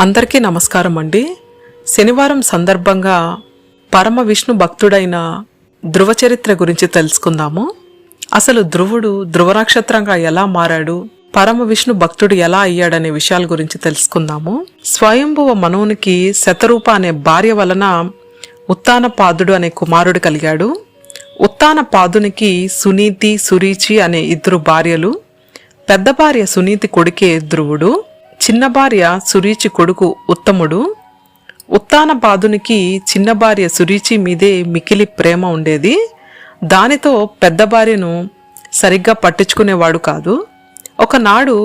అందరికీ నమస్కారం అండి. శనివారం సందర్భంగా పరమ విష్ణు భక్తుడైన ధ్రువ చరిత్ర గురించి తెలుసుకుందాము. అసలు ధ్రువుడు ధ్రువనక్షత్రంగా ఎలా మారాడు? పరమ విష్ణు భక్తుడు ఎలా అయ్యాడనే విషయాల గురించి తెలుసుకుందాము. స్వయంభువ మనువునికి శతరూప అనే భార్య వలన ఉత్తానపాదుడు అనే కుమారుడు కలిగాడు. ఉత్తానపాదునికి సునీతి సురీచి అనే ఇద్దరు భార్యలు. పెద్ద భార్య సునీతి కొడుకే ధ్రువుడు. చిన్న భార్య సురీచి కొడుకు ఉత్తముడు. ఉత్తానపాదునికి చిన్న భార్య సురీచి మీదే మికిలి ప్రేమ ఉండేది. దానితో పెద్ద భార్యను సరిగ్గా పట్టించుకునేవాడు కాదు. ఒకనాడు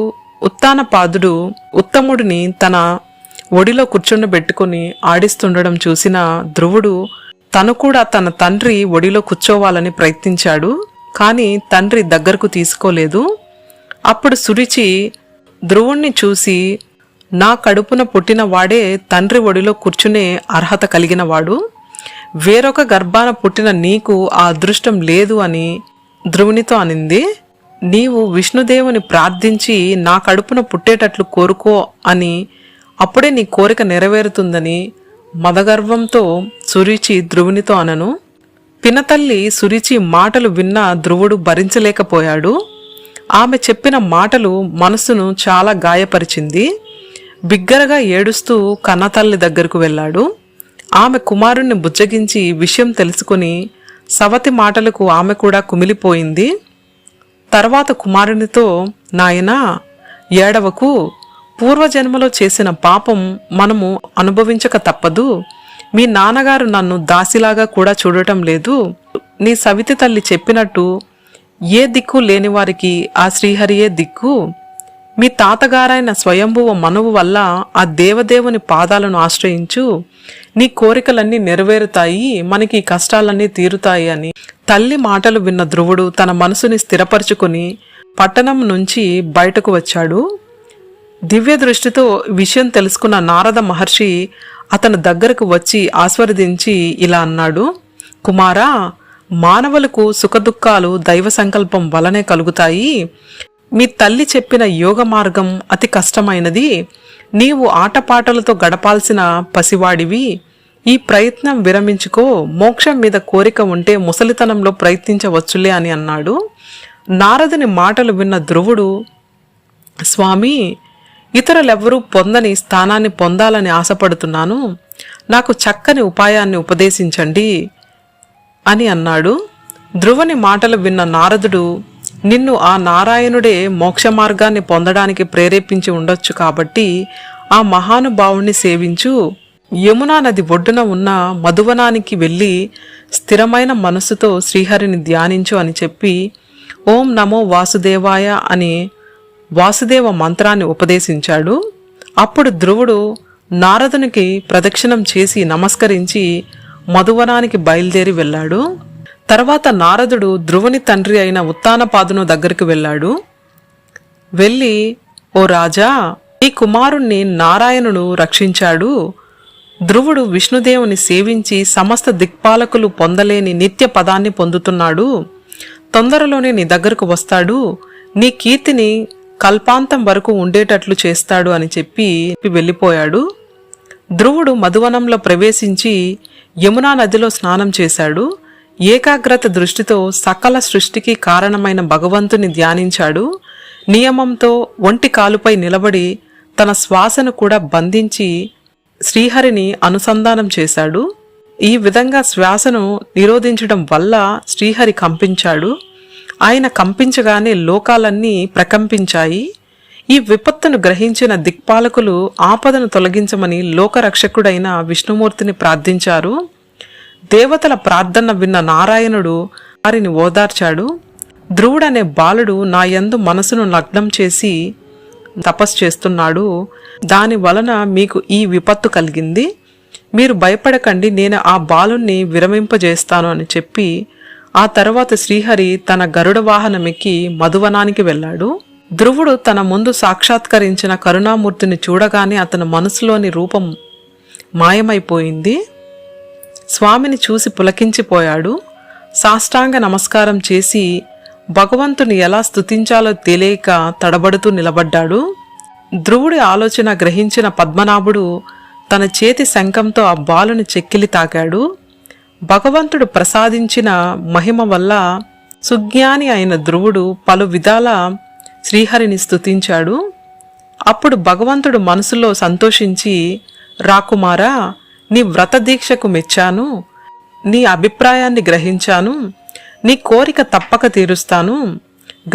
ఉత్తానపాదుడు ఉత్తముడిని తన ఒడిలో కూర్చుండబెట్టుకుని ఆడిస్తుండడం చూసిన ధ్రువుడు తను కూడా తన తండ్రి ఒడిలో కూర్చోవాలని ప్రయత్నించాడు కానీ తండ్రి దగ్గరకు తీసుకోలేదు. అప్పుడు సురిచి ధ్రువుణ్ణి చూసి నా కడుపున పుట్టిన వాడే తండ్రి ఒడిలో కూర్చునే అర్హత కలిగిన వాడు? వేరొక గర్భాన పుట్టిన నీకు ఆ అదృష్టం లేదు అని ధ్రువునితో అనింది. నీవు విష్ణుదేవుని ప్రార్థించి నా కడుపున పుట్టేటట్లు కోరుకో అని అప్పుడే నీ కోరిక నెరవేరుతుందని మదగర్వంతో సురీచి ధ్రువునితో అనను. పినతల్లి సురిచి మాటలు విన్న ధ్రువుడు భరించలేకపోయాడు. ఆమె చెప్పిన మాటలు మనసును చాలా గాయపరిచింది. బిగ్గరగా ఏడుస్తూ కన్నతల్లి దగ్గరకు వెళ్ళాడు. ఆమె కుమారుణ్ణి బుజ్జగించి విషయం తెలుసుకుని సవతి మాటలకు ఆమె కూడా కుమిలిపోయింది. తర్వాత కుమారునితో నాయనా ఏడవకు. పూర్వజన్మలో చేసిన పాపం మనము అనుభవించక తప్పదు. మీ నాన్నగారు నన్ను దాసిలాగా కూడా చూడటం లేదు. నీ సవితి తల్లి చెప్పినట్టు ఏ దిక్కు లేని వారికి ఆ శ్రీహరియే దిక్కు? మీ తాతగారైన స్వయంభువ మనవు వల్ల ఆ దేవదేవుని పాదాలను ఆశ్రయించు. నీ కోరికలన్నీ నెరవేరుతాయి మనకి కష్టాలన్నీ తీరుతాయి అని తల్లి మాటలు విన్న ధ్రువుడు తన మనసుని స్థిరపరుచుకుని పట్టణం నుంచి బయటకు వచ్చాడు. దివ్య దృష్టితో విషయం తెలుసుకున్న నారద మహర్షి అతని దగ్గరకు వచ్చి ఆస్వాదించి ఇలా అన్నాడు. కుమారా మానవులకు సుఖదుఖాలు దైవ సంకల్పం వలనే కలుగుతాయి. మీ తల్లి చెప్పిన యోగ మార్గం అతి కష్టమైనది. నీవు ఆటపాటలతో గడపాల్సిన పసివాడివి. ఈ ప్రయత్నం విరమించుకో. మోక్షం మీద కోరిక ఉంటే ముసలితనంలో ప్రయత్నించవచ్చులే అని అన్నాడు. నారదుని మాటలు విన్న ధ్రువుడు స్వామి ఇతరులెవ్వరూ పొందని స్థానాన్ని పొందాలని ఆశపడుతున్నాను. నాకు చక్కని ఉపాయాన్ని ఉపదేశించండి. అని అన్నాడు. ధ్రువని మాటలు విన్న నారదుడు నిన్ను ఆ నారాయణుడే మోక్ష మార్గాన్ని పొందడానికి ప్రేరేపించి ఉండొచ్చు కాబట్టి ఆ మహానుభావుణ్ణి సేవించు. యమునా నది ఒడ్డున ఉన్న మధువనానికి వెళ్ళి స్థిరమైన మనసుతో శ్రీహరిని ధ్యానించు అని చెప్పి ఓం నమో వాసుదేవాయ అని వాసుదేవ మంత్రాన్ని ఉపదేశించాడు. అప్పుడు ధ్రువుడు నారదునికి ప్రదక్షిణం చేసి నమస్కరించి మధువనానికి బయలుదేరి వెళ్ళాడు. తర్వాత నారదుడు ధ్రువుని తండ్రి అయిన ఉత్తానపాదును దగ్గరికి వెళ్ళాడు. వెళ్ళి ఓ రాజా ఈ కుమారుణ్ణి నారాయణుడు రక్షించాడు. ధ్రువుడు విష్ణుదేవుని సేవించి సమస్త దిక్పాలకులు పొందలేని నిత్య పదాన్ని పొందుతున్నాడు. తొందరలోనే నీ దగ్గరకు వస్తాడు. నీ కీర్తిని కల్పాంతం వరకు ఉండేటట్లు చేస్తాడు అని చెప్పి వెళ్ళిపోయాడు. ధ్రువుడు మధువనంలో ప్రవేశించి యమునా నదిలో స్నానం చేశాడు. ఏకాగ్రత దృష్టితో సకల సృష్టికి కారణమైన భగవంతుని ధ్యానించాడు. నియమంతో ఒంటి కాలుపై నిలబడి తన శ్వాసను కూడా బంధించి శ్రీహరిని అనుసంధానం చేశాడు. ఈ విధంగా శ్వాసను నిరోధించడం వల్ల శ్రీహరి కంపించాడు. ఆయన కంపించగానే లోకాలన్నీ ప్రకంపించాయి. ఈ విపత్తును గ్రహించిన దిక్పాలకులు ఆపదను తొలగించమని లోకరక్షకుడైన విష్ణుమూర్తిని ప్రార్థించారు. దేవతల ప్రార్థన విన్న నారాయణుడు వారిని ఓదార్చాడు. ధ్రువుడనే బాలుడు నా యందు మనసును నగ్నం చేసి తపస్సు చేస్తున్నాడు. దాని వలన మీకు ఈ విపత్తు కలిగింది. మీరు భయపడకండి నేను ఆ బాలుణ్ణి విరమింపజేస్తాను అని చెప్పి ఆ తర్వాత శ్రీహరి తన గరుడ వాహనమెక్కి మధువనానికి వెళ్ళాడు. ధ్రువుడు తన ముందు సాక్షాత్కరించిన కరుణామూర్తిని చూడగానే అతని మనసులోని రూపం మాయమైపోయింది. స్వామిని చూసి పులకించిపోయాడు. సాష్టాంగ నమస్కారం చేసి భగవంతుని ఎలా స్తుతించాలో తెలియక తడబడుతూ నిలబడ్డాడు. ధ్రువుడి ఆలోచన గ్రహించిన పద్మనాభుడు తన చేతి శంఖంతో ఆ బాలుని చెక్కిలి తాకాడు భగవంతుడు ప్రసాదించిన మహిమ వల్ల సుజ్ఞాని అయిన ధ్రువుడు పలు విధాల శ్రీహరిని స్తుతించాడు. అప్పుడు భగవంతుడు మనసులో సంతోషించి రాకుమారా నీ వ్రత దీక్షకు మెచ్చాను. నీ అభిప్రాయాన్ని గ్రహించాను. నీ కోరిక తప్పక తీరుస్తాను.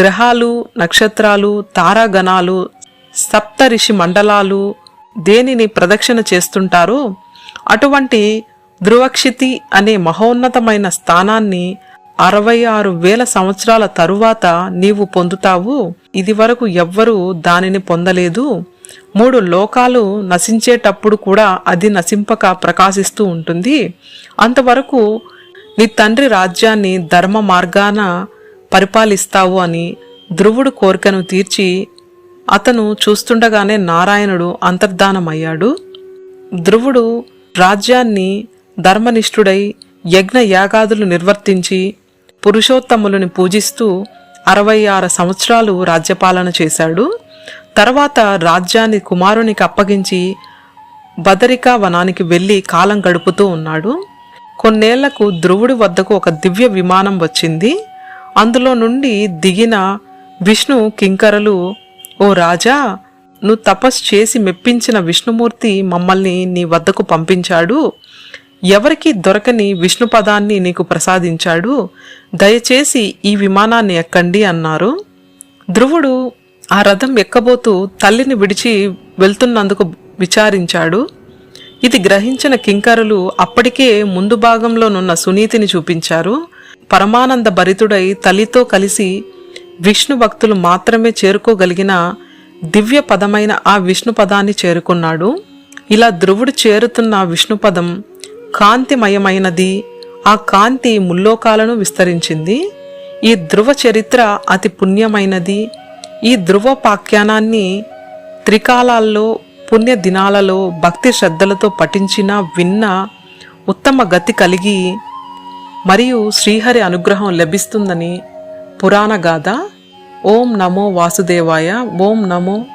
గ్రహాలు నక్షత్రాలు తారాగణాలు సప్తరిషి మండలాలు దేనిని ప్రదక్షిణ చేస్తుంటారో అటువంటి ధ్రువక్షితి అనే మహోన్నతమైన స్థానాన్ని అరవై ఆరు వేల సంవత్సరాల తరువాత నీవు పొందుతావు. ఇది వరకు ఎవ్వరూ దానిని పొందలేదు. మూడు లోకాలు నశించేటప్పుడు కూడా అది నశింపక ప్రకాశిస్తూ ఉంటుంది. అంతవరకు నీ తండ్రి రాజ్యాన్ని ధర్మ మార్గాన పరిపాలిస్తావు అని ధ్రువుడు కోరికను తీర్చి అతను చూస్తుండగానే నారాయణుడు అంతర్ధానమయ్యాడు. ధ్రువుడు రాజ్యాన్ని ధర్మనిష్ఠుడై యజ్ఞ యాగాదులు నిర్వర్తించి పురుషోత్తములను పూజిస్తూ అరవై ఆరు సంవత్సరాలు రాజ్యపాలన చేశాడు. తర్వాత రాజ్యాన్ని కుమారునికి అప్పగించి బదరికా వనానికి వెళ్ళి కాలం గడుపుతూ ఉన్నాడు. కొన్నేళ్ళకు ధ్రువుడి వద్దకు ఒక దివ్య విమానం వచ్చింది. అందులో నుండి దిగిన విష్ణు కింకరలు ఓ రాజా నువ్వు తపస్సు చేసి మెప్పించిన విష్ణుమూర్తి మమ్మల్ని నీ వద్దకు పంపించాడు. ఎవరికి దొరకని విష్ణు పదాన్ని నీకు ప్రసాదించాడు? దయచేసి ఈ విమానాన్ని ఎక్కండి అన్నారు. ధ్రువుడు ఆ రథం ఎక్కబోతూ తల్లిని విడిచి వెళ్తున్నందుకు విచారించాడు. ఇది గ్రహించిన కింకరులు అప్పటికే ముందు భాగంలోనున్న సునీతిని చూపించారు. పరమానంద భరితుడై తల్లితో కలిసి విష్ణు భక్తులు మాత్రమే చేరుకోగలిగిన దివ్య పదమైన ఆ విష్ణు పదాన్ని చేరుకున్నాడు. ఇలా ధ్రువుడు చేరుతున్న విష్ణుపదం కాంతిమయమైనది. ఆ కాంతి ముల్లోకాలను విస్తరించింది. ఈ ధ్రువ చరిత్ర అతి పుణ్యమైనది. ఈ ధ్రువ పాఖ్యానాన్ని త్రికాలాల్లో పుణ్య దినాలలో భక్తి శ్రద్ధలతో పఠించిన విన్న ఉత్తమ గతి కలిగి మరియు శ్రీహరి అనుగ్రహం లభిస్తుందని పురాణ గాథ. ఓం నమో వాసుదేవాయ ఓం నమో